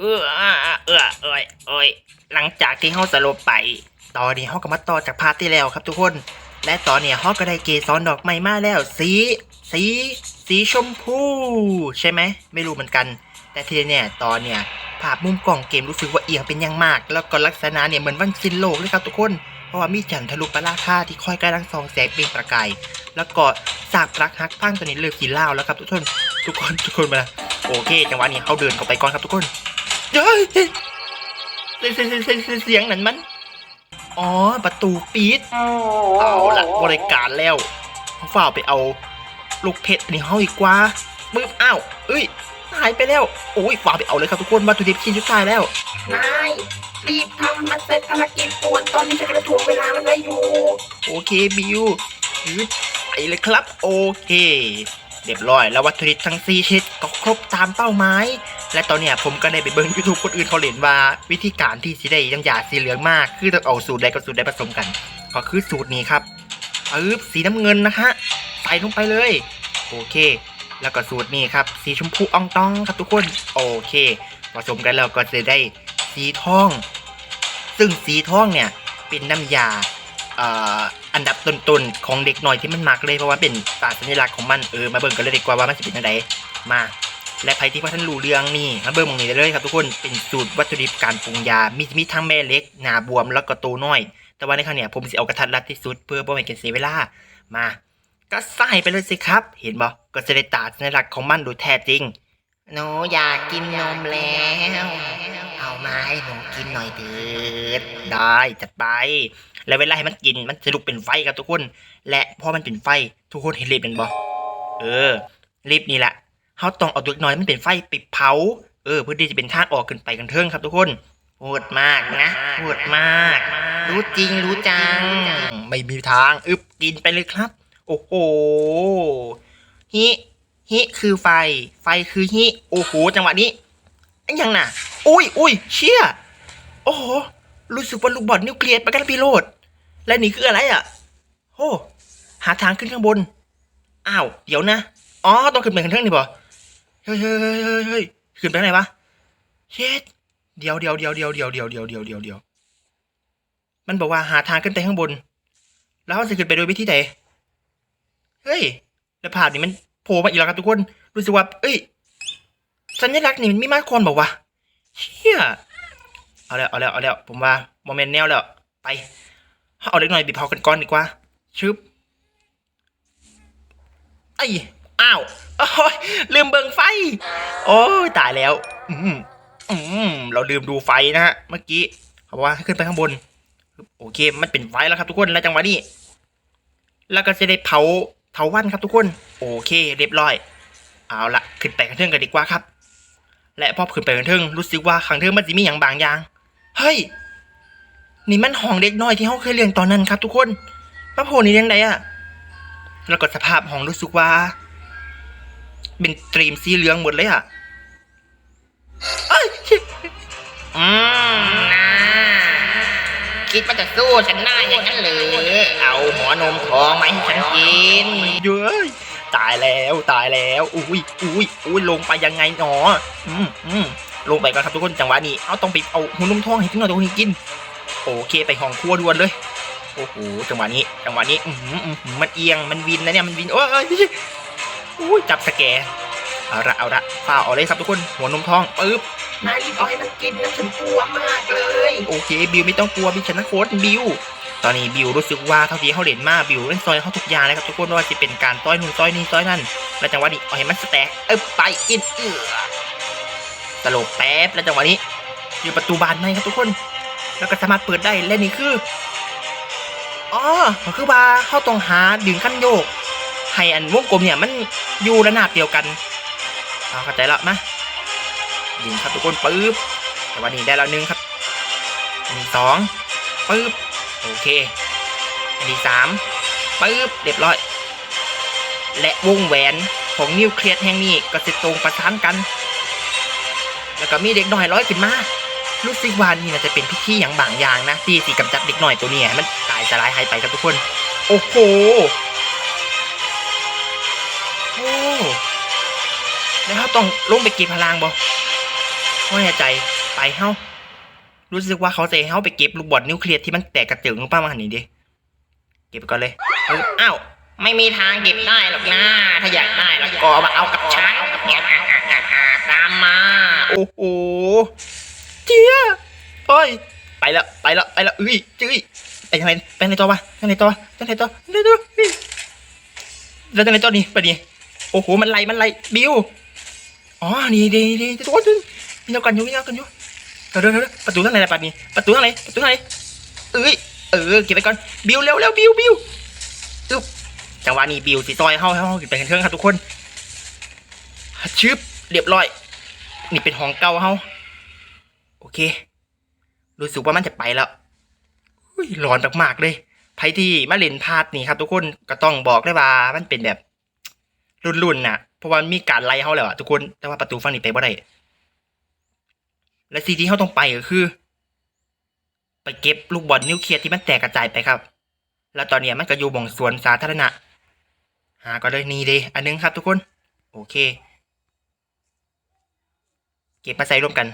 เออเออเออเอ้ยเอ้ยหลังจากที่เฮาสลบไป ตอนนี้เฮาก็มาต่อจากพาร์ทที่แล้วครับทุกคน และตอนเนี้ยเฮาก็ได้เกสรดอกไม้มาแล้ว สี สี สีชมพู ใช่ไหม ไม่รู้เหมือนกัน แต่ทีเนี้ยตอนเนี้ยภาพมุมกล้องเกมรู้สึกว่าเอียงเป็นอย่างมาก แล้วก็ลักษณะเนี่ยเหมือนวันสิ้นโลกเลยครับทุกคน เพราะว่ามีจันทรุปราคาที่คอยกำลังส่องแสงเป็นประกาย แล้วก็สากรักฮักพังตัวนี้เลิกกินเหล้าแล้วครับทุกคน ทุกคนทุกคนมา โอเคจังหวะนี้เขาเดินเข้าไปก่อนครับทุกคน เฮ้ยเสียงเสียงเสียงนั่นมัน อ๋อ ประตูปิด เอาละบริการแล้วเขาฝ่าไปเอา ลูกเพชรนนี้เขาอีกว่าปึ๊บอ้าวเอ้ย หายไปแล้ว โอ้ยฝ่าไปเอาเลยครับทุกคนวัตถุดิบชิ้นสุดท้ายแล้วนายรีบทำมันเสร็จภารกิจด่วนตอนนี้ฉันกำลังถ่วงเวลามันไว้อยู่ โอเคบิวยึดไปเลยครับ โอเค เรียบร้อยแล้ววัตถุดิบทั้ง4ชนิดก็ครบตามเป้าหมาย และตอนเนี้ยผมก็ได้ไปเบิ้งยูทูบคนอื่นเขาเล่นว่า วิธีการที่สิได้ยังหยาสีเหลืองมาก คือต้องเอาสูตรใดกับสูตรใดผสมกัน ก็คือสูตรนี้ครับปึ๊บสีน้ำเงินนะฮะใส่ลงไปเลย โอเค แล้วก็สูตรนี้ครับ สีชมพูอ่องต้องครับทุกคนโอเค ผสมกันแล้วก็จะได้สีทอง ซึ่งสีทองเนี่ยเป็นน้ำยาอันดับต้นๆของเด็กหน่อยที่มันมักเลยเพราะว่าเป็นศารสัญลักษณ์ของมันเออมาเบิ่งกันเลยดีกว่าว่ามันจะเป็นยังไงมา และใครที่ว่าท่านรู้เรื่องนี่มาเบิ่งมองนี้ได้เลยครับทุกคนเป็นสูตรวัตถุดิบการปรุงยา มีมีทั้งแม่เล็กหนาบวมแล้วก็โตน้อย แต่ว่าในครั้งเนี้ยผมจะเอากระทัดรัดที่สุดเพื่อบ่ให้เกินเสียเวลามา ก็ใส่ไปเลยสิครับ เห็นบ่ก็จะได้ตาสัญลักของมันโดยแท้จริงหนูอยากกินนมแล้ว เอามาให้หนูกินหน่อยเถิดได้จัดไป แล้วเวลาให้มันกินมันจะลุกเป็นไฟครับทุกคน และพอมันเป็นไฟทุกคนเห็นรีบเป็นบ่เออรีบนี่แหละ เขาต้องเอาตัวน้อยมันเป็นไฟไปเผา เออเพื่อที่จะเป็นทางออกขึ้นไปกันเทิงครับทุกคนโหดมากนะโหดมาก รู้จริงรู้จัง ไม่มีทางอึบกินไปเลยครับ โอ้โหฮิฮิคือไฟ ไฟคือฮิโอ้โหจังหวะนี้อันยังน่ะ อุ้ยอุ้ยเชี่ยโอ้โหรู้สึกว่าลูกบอลนิวเคลียร์ไปกันพิโรดและนี่คืออะไรอะโอ้หาทางขึ้นข้างบนอ้าวเดี๋ยวนะอ๋อต้องขึ้นไปข้างเทิงนี่บ่ ฮ้ยเฮ้ยเฮ้ยเฮ้ยเฮ้ยขึ้นไปไหนวะเช็ดเดี๋ยวเดี๋ยวเดี๋ยวเดี๋ยวเดี๋ยวเดี๋ยวเดี๋ยวเดี๋ยวเดี๋ยวเดี๋ยวมันบอกว่าหาทางขึ้นไปข้างบน แล้วเราจะขึ้นไปโดยวิธีไหนเฮ้ยแล้วภาพนี้มันโผล่มาอีกแล้วครับทุกคนรู้สึกว่าเอ้ยสัญลักษณ์นี่มันมีมากความบอกว่าเชี่ยเอาแล้วเอาแล้วเอาแล้วผมว่าโมเมนต์แนวแล้วไปเอาเล็กหน่อยบีบเผากันก่อนดีกว่าชึบไอ้ อ้าวโอ้ยลืมเบิงไฟ โอ้ยตายแล้ว อืมอืมเราลืมดูไฟนะฮะ เมื่อกี้ เขาบอกว่าให้ขึ้นไปข้างบน โอเค มันเป็นไฟแล้วครับทุกคน แล้วจังหวะนี้ แล้วก็จะได้เผาเผาวันครับทุกคน โอเคเรียบร้อย เอาละขึ้นไปกันเทิงกันดีกว่าครับ และพอขึ้นไปกันเทิงรู้สึกว่าขังเทิงมันจะมีอย่างบางอย่าง เฮ้ย นี่มันห้องเด็กน้อยที่เขาเคยเรียนตอนนั้นครับ ทุกคนพระโพนี่ยังไงอะแล้วก็สภาพห้องรู้สึกว่า เป็นตรีมสีเหลืองหมดเลยอะเอ้ยชิอืมนะคิดว่าจะสู้ฉันหน้าอย่างนั้นเลยเอาหัวนมทองมาให้ฉันกินเย้ยตายแล้วตายแล้ว อุ้ยอุ้ยอุ้ยลงไปยังไงหนออืมอืมลงไปก่อนครับทุกคนจังหวะนี้เอาต้องไปเอาหุ่นนมทองให้ถึงหน่อยตรงนี้กิน โอเคไปห้องครัวด่วนเลยโอ้โหจังหวะนี้จังหวะนี้ อือหืออื้อหือมันเอียงมันวินนะเนี่ยมันวินโอ้ยเอ้ยอุ้ยจับสแกร์เอาละเอาละฝ้าเอาเลยครับทุกคนหัวนมทองปึ๊บนายรีบเอาให้มันกินนะฉันกลัวมากเลย โอเคบิวไม่ต้องกลัวบิวชนะโค้ดบิวตอนนี้บิวรู้สึกว่าเท่าที่เขาเล่นมาบิวเล่นซอยเขาทุกอย่างเลยครับทุกคนไม่ว่าจะเป็นการต้อยนู่นต้อยนี่ต้อยนั่นแล้วจังหวะนี้เอาให้มันสแต็กเออไปกินเอือตลกแป๊บแล้วจังหวะนี้อยู่ประตูบานในครับทุกคน แล้วก็สามารถเปิดได้และนี่คืออ๋อก็คือว่าเข้าตรงหาดึงขั้นโยก ให้อันวงกลมเนี่ยมันอยู่ระนาบเดียวกันเอาเข้าใจละมาดึงครับทุกคนปึ๊บแต่วันนี้ได้แล้วหนึ่งครับอันนี้สองปึ๊บโอเคอันนี้สามปึ๊บเรียบร้อย และวงแหวนของนิวเคลียสแห่งนี้ก็จะตรงประสานกัน แล้วก็มีเด็กน้อยร้อยขึ้นมารู้สึกวานี่น่าจะเป็นพิธีอย่างบางอย่างนะที่สีกำจัดเด็กหน้อยตัวนี้ให้มันตายสลายหายไปครับทุกคน โอ้โห แล้วเขาต้องลงไปเก็บพลังบ่ว่าใจไปเฮารู้สึกว่าเขาจะเฮาไปเก็บลูกบอลนิวเคลียร์ที่มันแตกกระเจิงลงป้ามาหันนี้ดิเก็บไปก่อนเลยอ้าวไม่มีทางเก็บได้หรอกนะถ้าอยากได้แล้วก็มาเอากับฉันตามมา โอ้โหเจี๊ยโอ้ยไปแล้วไปแล้วไปแล้วอุ้ยจื้ยไปทางไหนไปทางไหนต่อวะทางไหนต่อวะทางไหนต่อทางไหนต่อแล้วทางไหนต่อนี่ไปดิโอ้โหมันไล่มันไล่บิว อ๋อ นี่ดีดีทุกคนนี่เรากันอยู่นี่เรากันอยู่เดี๋ยวเดี๋ยวประตูทางไหนล่ะปัดนี้ประตูทางไหนประตูทางไหนเอ้ย เออ เก็บไปก่อน บิวเร็วเร็วบิวบิวอึ๊บจังหวะนี้บิวสีซอยเข้าเข้าเก็บไปกันเครื่องครับทุกคนชึบเรียบร้อย นี่เป็นห้องเก่าเฮาโอเค รู้สึกว่ามันจะไปแล้วอุ้ยร้อนมากๆเลยไพที่มาเล่นพาดนี่ครับ ทุกคนก็ต้องบอกได้ว่ามันเป็นแบบรุ่นๆน่ะ เพราะว่ามีการไล่เขาแล้วอะทุกคน แต่ว่าประตูฝั่งนี้ไปบ่ได้และสิ่งที่เขาต้องไปก็คือ ไปเก็บลูกบอลนิวเคลียร์ที่มันแตกกระจายไปครับ แล้วตอนนี้มันก็อยู่บ่งสวนสาธารณะ หาก็เลยนี่เดอันนึงครับทุกคน โอเค เก็บมาใส่ร่วมกัน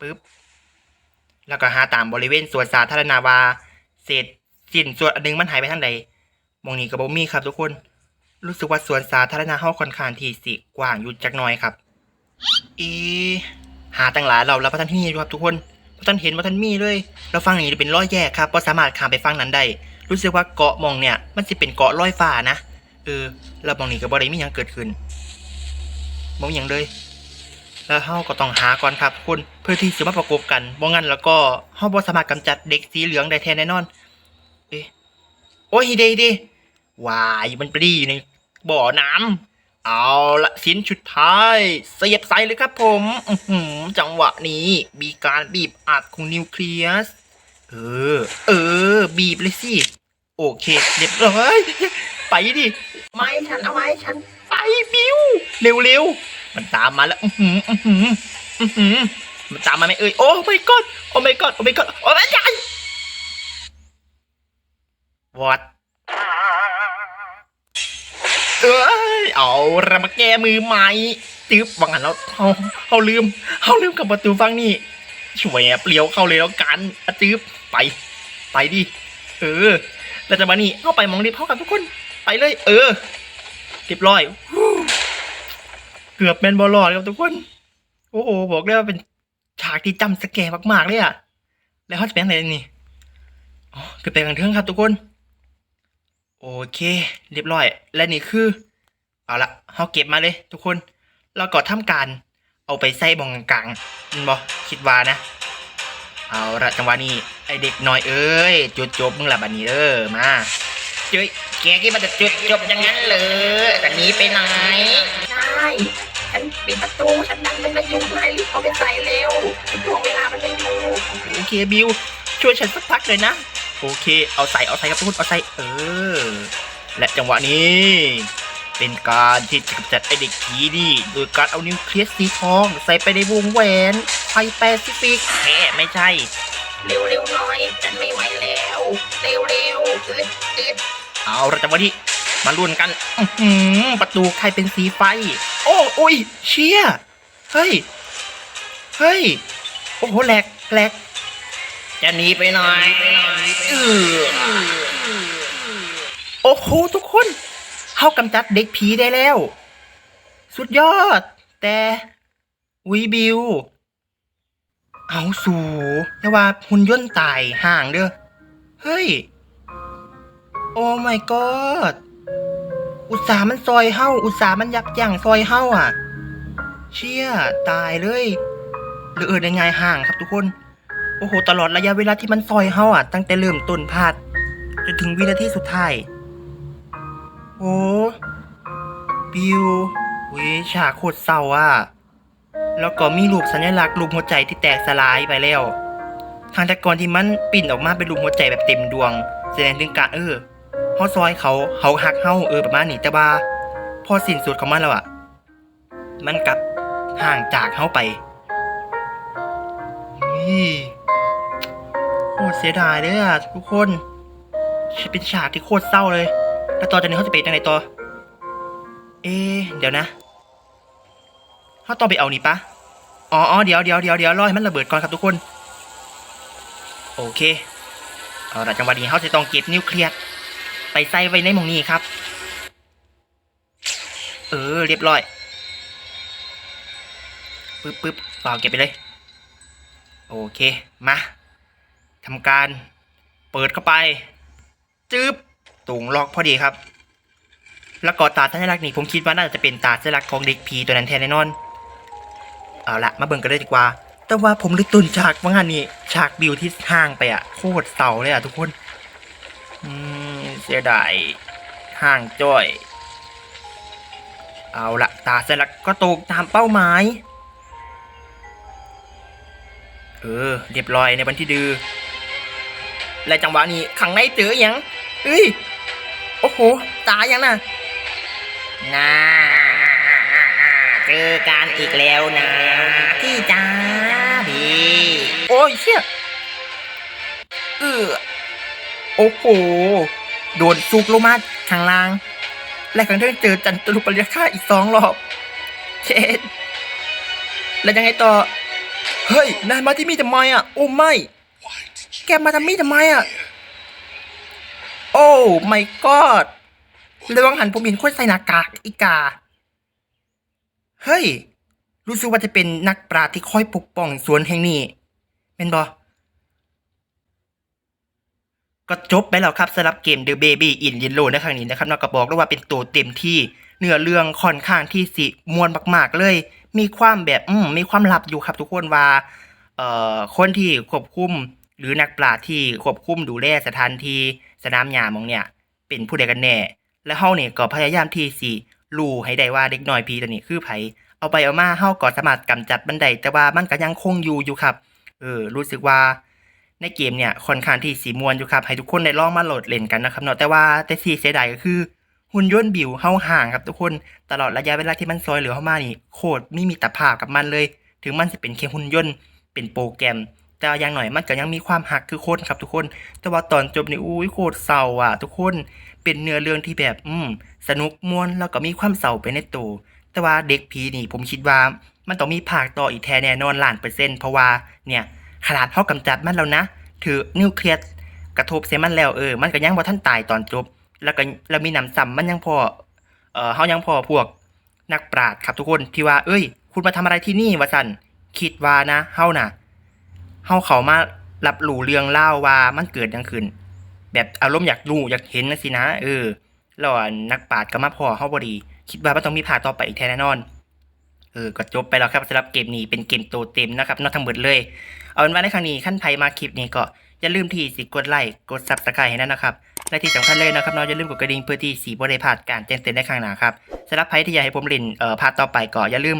ปึ๊บแล้วก็หาตามบริเวณสวนสาธารณะว่าเศษสิ้นส่วนอันนึงมันหายไปทางใดมองนี้ก็บ่มีครับทุกคน รู้สึกว่าสวนสาธารณะเฮาค่อนข้างที่สิกว้างอยู่จักหน่อยครับ เอะหาตั้งหลายเราแล้วพระท่านที่นี่ครับทุกคนพระท่านเห็นพระท่านมีเลยแล้วฟังนี้เป็นร้อยแยกครับก็สามารถข้ามไปฟังนั้นได้รู้สึกว่าเกาะมองเนี่ย มันจะเป็นเกาะลอยฟ้านะเออแล้วมองนี้ก็บ่ได้มีหยังเกิดขึ้นบ่มีหยังเลย แล้วเฮาก็ต้องหาก่อนครับคุณเพื่อที่จะมาประกบกันบ่งั้นแล้วก็เฮาบ่สามารถกำจัดเด็กสีเหลืองได้แท้แน่นอน เอ๊ะโอ้ยเดเดวายมันปรีอยู่ใน บ่อน้ำเอาละสินชุดท้ายเสียบใส่เลยครับผมอื้อหือจังหวะนี้มีการบีบอัดของนิวเคลียส เออ เออ บีบเลยสิ โอเคเรียบร้อยไปดิไม้ฉันเอาไม้ฉันไปบิวเร็วๆ มันตามมาแล้วอือหืออื้อหืออื้อหือมันตามมาไหมเอ่ยโอ้ไม่กอดโอ้ไม่กอดโอ้ไม่กอดโอ้ไม่ใช่วัด เอ้ยเอาระมาแก้มือใหม่ตึ๊บวังหันแล้วเขาเขาลืมเขาลืมกับประตูฟังนี่ช่วยเปลี่ยวเข้าเลยแล้วกันอะตึ๊บไป ไปดิเออแล้วจะมานี่เข้าไปมองรีบเข้ากันทุกคนไปเลย เออเรียบร้อยเกือบแมนบอลลอดครับทุกคน โอ้โหบอกเลยว่าเป็นฉากที่จำสแกมากๆเลยอะแล้วเขาจะเป็นอะไรนี่อ๋อคือบเป็นกันเทิงครับทุกคน โอเค เรียบร้อย และนี่คือ เอาละเขาเก็บมาเลย ทุกคน แล้วก็ทำการเอาไปใส่บองกลางๆมันบอคิดว่านะ เอาละจังหวะนี้ไอเด็กน้อยเอ้ยจุดจบมึงละบัดนี้เด้อมาเจ้ยแกคิดว่าจะจุดจบอย่างนั้นเลยแต่หนี้ไปไหนใช่ฉันปิดประตูฉันดันมันไม่อยู่ให้รีบเอาไปใส่เร็วช่วงเวลามันไม่อยู่โอเคบิวช่วยฉันสักพักเลยนะ โอเค เอาใส่เอาใส่ครับทุกคนเอาใส่เออ และจังหวะนี้ เป็นการที่จะกำจัดไอเด็กผีนี่โดยการเอานิวเคลียสสีทอง ใส่ไปในวงแหวนไฟแปซิฟิกแค่ไม่ใช่เร็วเร็วๆหน่อยฉันไม่ไหวแล้ว เร็วเร็วๆอึดอึดเอาละจังหวะนี้มาลุ้นกันอื้ประตูใครเป็นสีไฟ โอ้โอ้ยเชี่ยเฮ้ย เฮ้ย โอ้โหแหลกแหลก จะหนีไปหน่อยเออโอ้โหทุกคน เข้ากำจัดเด็กผีได้แล้ว สุดยอด แต่วิบิว เอาสูอย่าว่าหุ่นยนต์ตายห่างเด้อ เฮ้ย โอ้ my god อุตสามันซอยเฮ้า อุตสามันยับยั้งซอยเฮ้าอะ เชี่ย ตายเลย หรือเออได้ไงห่างครับทุกคน โอ้โห ตลอดระยะเวลาที่มันซอยเฮาอะ ตั้งแต่เริ่มต้นพาดจนถึงวินาทีสุดท้าย โอ้บิววิฉากโคตรเศร้าอะ แล้วก็มีรูปสัญลักษณ์รูปหัวใจที่แตกสลายไปแล้ว ทางแต่ก่อนที่มันปิ่นออกมาเป็นรูปหัวใจแบบเต็มดวง แสดงถึงการเออเฮาซอยเขาเขาหักเฮาเออประมาณนี้แต่ว่าพอสิ้นสุดของมันแล้วอะ มันกลับห่างจากเฮาไปนี่ เสียดายเลยอะทุกคน เป็นฉากที่โคตรเศร้าเลย แล้วต่อจากนี้เขาจะไปยังไงต่อ เอ๊เดี๋ยวนะเขาต้องไปเอานี่ปะอ๋ออเดี๋ยวเดี๋ยวเดี๋ยวเดี๋ยวรอให้มันระเบิดก่อนครับทุกคน โอเค เอาละจังหวะนี้เขาจะต้องเก็บนิวเคลียร์ไปใส่ไว้ในมองนี้ครับ เออ เรียบร้อยปึ๊บปึ๊บเปล่าเก็บไปเลย โอเค มา ทำการเปิดเข้าไปจึ๊บตุงล็อกพอดีครับ แล้วก็ตาสัญลักษณ์นี่ผมคิดว่าน่าจะเป็นตาสัญลักษณ์ของเด็กผีตัวนั้นแทนแน่นอน เอาละมาเบิ่งกันเลยดีกว่า แต่ว่าผมลึกตุนฉากว่างานนี้ฉากบิวที่ห่างไปอะโคตรเศร้าเลยอะทุกคนอืมเสียดายห่างจ้อย เอาละตาสัญลักษณ์ก็ตกตามเป้าหมายเออเรียบร้อยในวันที่ดื้อ และจังหวะนี้ขังในเจออยังเอ้ยโอ้โหตายยังน่ะน่าเจอกันอีกแล้วนะพี่จ้าพี่โอ้ยเชี่ยเออโอ้โหโดนซุกลงมาข้างล่าง และครั้งที่เจอจันทรุปริยค่าอีกสองรอบเช็ดแล้วยังไงต่อ เฮ้ยนายมาที่นี่ทำไมอะโอ้ไม่แกมาทำนี่ทำไมอะ โอ้ไม่กอดระวังหันผมเห็นคนใส่หน้ากากอีกา เฮ้ย รู้สึกว่าจะเป็นนักปราที่คอยปกป้องสวนแห่งนี้เป็นบอก็จบไปแล้วครับสำหรับเกม The Baby in Yellow ในครั้งนี้นะครับนอกก็บอกแล้วว่าเป็นตัวเต็มที่เนื้อเรื่องค่อนข้างที่สิมวนมาก ๆ เลย มีความแบบ อืมมีความลับอยู่ครับทุกคนว่า เอ่อ คนที่ควบคุม หรือนักปราชญ์ที่ควบคุมดูแลสถานที่สนามหญ้ามองเนี่ย เป็นผู้ใดกันแน่ และเฮาเนี่ยก็พยายามที่สิรู้ให้ได้ว่าเด็กน้อยผีตัวนี้คือไผเอาไปเอามาเฮาก็สามารถกำจัดมันได้แต่ว่ามันก็ยังคงอยู่อยู่ครับ เออ รู้สึกว่าในเกมเนี่ยค่อนข้างที่สีมวนอยู่ครับ ให้ทุกคนได้ลองมาโหลดเล่นกันนะครับเนาะแต่ว่าแต่ที่เสียดายก็คือหุ่นยนต์บิวเฮาห่างครับทุกคนตลอดระยะเวลาที่มันซอยเหลือเข้ามานี่โคตรไม่มีตรภาพกับมันเลย ถึงมันจะเป็นแค่หุ่นยนต์เป็นโปรแกรม แต่อย่างหน่อยมันก็ยังมีความหักคือคนครับทุกคน แต่ว่าตอนจบนี่อุ้ยโคตรเศร้าอะ ทุกคนเป็นเนื้อเรื่องที่แบบอืมสนุกม่วนแล้วก็มีความเศร้าไปในตัวแต่ว่าเด็กผีนี่ผมคิดว่า มันต้องมีภาคต่ออีกแท้แน่นอนล้านเปอร์เซ็นต์เพราะว่าเนี่ยขนาดเขากำจัดมันแล้วนะ ถือนิวเคลียร์กระทบเสียมันแล้วเออมันก็ยังบ่ทันตายตอนจบ แล้วก็แล้วมีหนำซ้ำมันยังพอเออเฮายังพอพวกนักปราชญ์ครับทุกคนที่ว่าเอ้ย คุณมาทำอะไรที่นี่วะสันคิดว่านะเฮาน่ะ เฮาเขามารับรู้เรื่องเล่าว่ามันเกิดยังขึ้น แบบอารมณ์อยากรู้อยากเห็นนะสินะ เออแล้วอันนักปราชญ์ก็มาพอเฮาบ่ดี คิดว่ามันต้องมีภาคต่อไปอีกแท้แน่นอน เออก็จบไปแล้วครับสำหรับเกมนี้เป็นเกมโตเต็มนะครับนอกทั้งหมดเลย เอาเป็นว่าในครั้งนี้ขั้นไพมาคลิปนี้ก็อย่าลืมที่สิกดไลค์กดซับสไครต์ให้นะครับและที่สำคัญเลยนะครับเน้องอย่าลืมกดกระดิ่งเพื่อที่สีบ่ได้พลาดการแจ้งเตือนในครั้งหน้าครับสำหรับใครที่อยากให้ผมเล่นเอ่อพาร์ทต่อไปก็อย่าลืม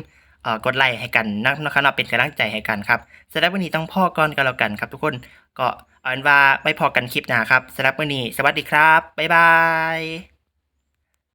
กดไลค์ให้กันนะครับเนาวเป็นกำลังใจให้กันครับสำหรับวันนี้ต้องพ่อก่อนกันแล้วกันครับ ทุกคนก็เอาเป็นว่าไม่พอกันคลิปหน้าครับสำหรับวันนี้สวัสดีครับบ๊ายบาย